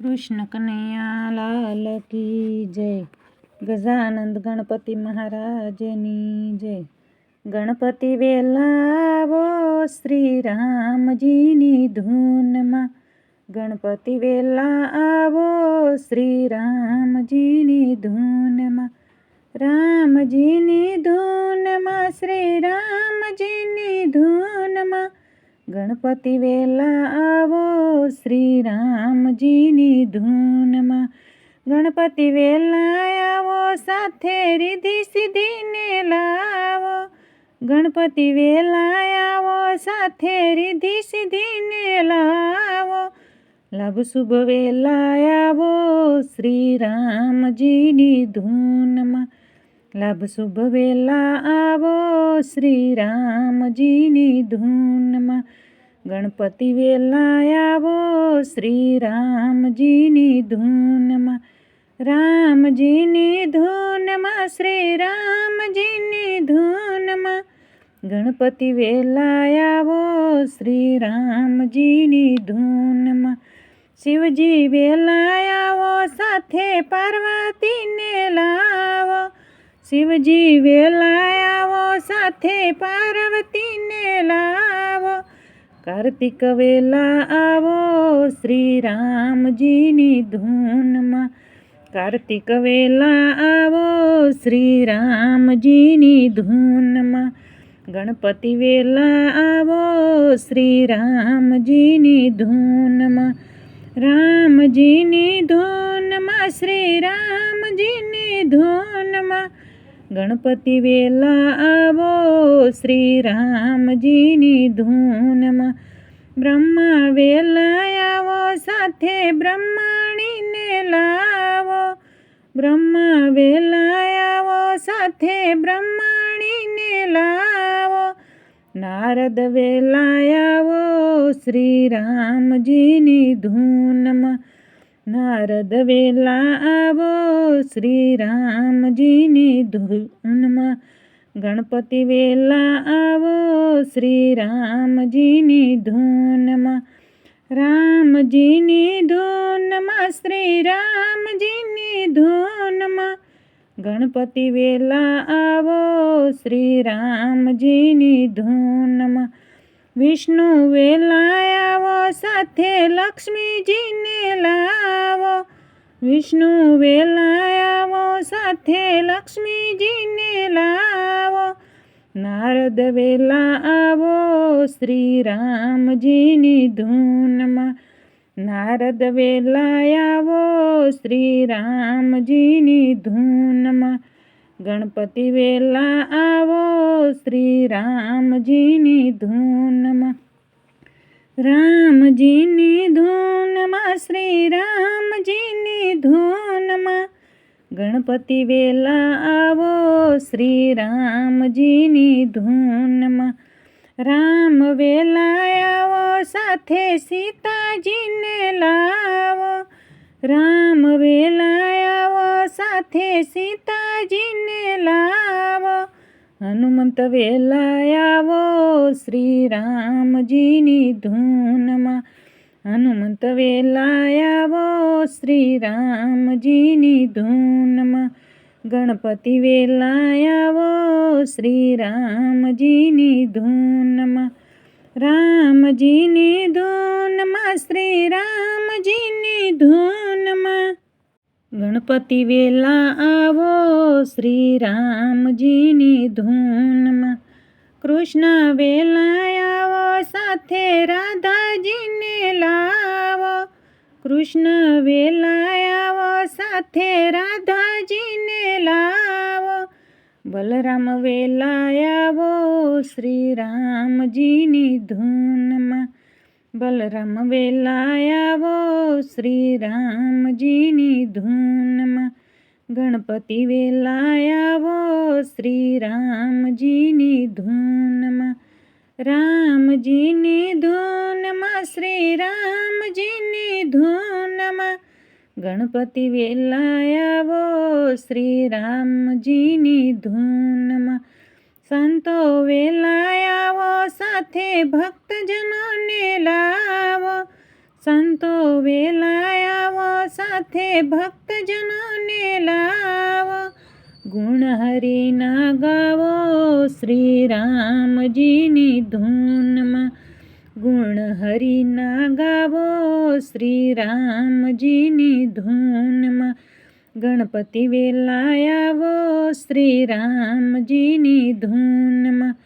કૃષ્ણ કનૈયા લાલ કી જય ગજાનંદ ગણપતિ મહારાજની જય ગણપતિ વેલાવો શ્રી રામજીની ધૂનમાં ગણપતિ વેલા આવો શ્રી રામજીની ધૂનમાં રામજીની ધૂનમાં શ્રી રામજીની ધૂનમાં ગણપતિ વેલા આવો શ્રી રામજીની ધૂનમાં. ગણપતિ વેલા આવો, સાથે રીધિ સિદ્ધિને લાવો. ગણપતિ વેલા આવો, સાથે રીધિ સિદ્ધિને લાવો. લાભ શુભ વેલા આવો શ્રી રામજીની ધૂનમાં. લાભ શુભ વેલા આવો શ્રી રામજીની ધૂનમાં. ગણપતિ વેલા આવો શ્રી રામજીની ધૂનમાં. રામજીની ધૂનમાં શ્રી રામજીની ધૂનમાં. ગણપતિ વેલા આવો શ્રી રામજીની ધૂનમાં. શિવજી વેલા આવો, સાથે પાર્વતીને લાવો. શિવજી વેલા આવો, સાથે પાર્વતીને લાવો. કાર્તિક વેલા આવો શ્રી રામજીની ધૂનમાં. કાર્તિક વેલા આવો શ્રી રામજીની ધૂનમાં. ગણપતિ વેલા આવો શ્રી રામજીની ધૂનમાં. રામજીની ધૂનમાં શ્રી રામજીની ધૂનમાં. ગણપતિ વેલા આવો શ્રી રામજીની ધૂનમાં. બ્રહ્મા વેલા આવો, સાથે બ્રહ્માણીને લાવો. બ્રહ્મા વેલા આવો, સાથે બ્રહ્માણીને લાવો. નારદ વેલા આવો શ્રી રામજીની ધૂનમાં. નારદ વેલા આવો શ્રી રામજીની ધૂનમાં ગણપતિ વેલા આવો શ્રી રામજીની ધૂનમાં રામજીની ધૂનમાં શ્રી રામજીની ધૂનમાં ગણપતિ વેલા આવો શ્રી રામજીની ધૂનમાં વિષ્ણુ વેલાયાવો સાથે લક્ષ્મીજીને લાવો. વિષ્ણુ વેલાયાવો સાથે લક્ષ્મીજીને લાવો. નારદ વેલા આવો શ્રી રામજીની ધૂનમાં. નારદ વેલા આવો શ્રી રામજીની ધૂનમાં. ગણપતિ વેલા આવો શ્રી રામજીની ધૂનમાં. રામજીની ધૂનમાં શ્રી રામજીની ધૂનમાં. ગણપતિ વેલા આવો શ્રી રામજીની ધૂનમાં. રામ વેલા આવો, સાથે સીતાજીને લાવો. રામ વેલા આવો, સાથે સીતાજીને લાવો, હનુમંત વેલા આવો શ્રી રામજીની ધૂનમાં. હનુમંત વેલા આવો શ્રી રામજીની ધૂનમાં. ગણપતિ વેલા આવો શ્રી રામજીની ધૂનમાં. રામજીની ધૂનમાં શ્રી રામજીની ધૂનમાં ગણપતિ વેલા આવો શ્રી રામજીની ધૂનમાં. કૃષ્ણ વેલા આવો, સાથે રાધાજીને લાવો. કૃષ્ણ વેલા આવો, સાથે રાધાજીને લાવો. બલરામ વેલા આવો શ્રી રામજીની ધૂનમાં. બલરામ વેલાયાવો શ્રી રામજીની ધૂનમાં. ગણપતિ વેલાયાવો શ્રી રામજીની ધૂનમાં. રામજીની ધૂનમાં શ્રી રામજીની ધૂનમાં. ગણપતિ વેલાયાવો શ્રી રામજીની ધૂનમાં. સંતો વેલાયાવો, સાથે ભક્તજનોને લાવો. સંતો વેલાયાવો, સાથે ભક્તજનોને લાવો. ગુણ હરિના ગાવો શ્રી રામજીની ધૂનમાં. ગુણ હરિના ગાવો શ્રી રામજીની ધૂનમાં. ગણપતિ વેલાયાવો શ્રી રામજીની ધૂનમાં.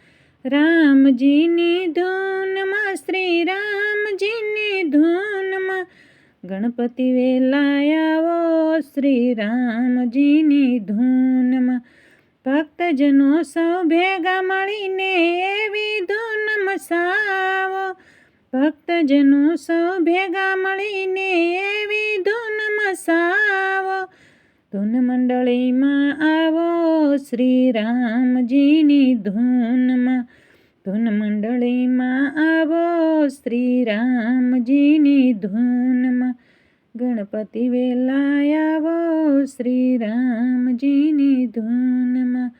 રામજીની ધૂનમાં શ્રી રામજીની ધૂનમાં. ગણપતિ વેલાયાવો શ્રી રામજીની ધૂનમાં. ભક્તજનો સૌ ભેગા મળીને એવી ધૂન મસાવો ભક્તજનો સૌ ભેગા મળીને એવી ધૂન ધૂન મંડળીમાં આવો શ્રી રામજીની ધૂનમાં. ધૂન મંડળીમાં આવો શ્રી રામજીની ધૂનમાં. ગણપતિ વેલાયાવો શ્રી રામજીની ધૂનમાં.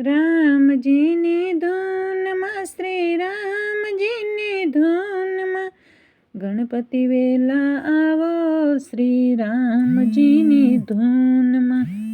રામજીની ધૂનમાં શ્રી ધૂનમાં ગણપતિ વેલા આવો શ્રી રામજીની ધૂનમાં.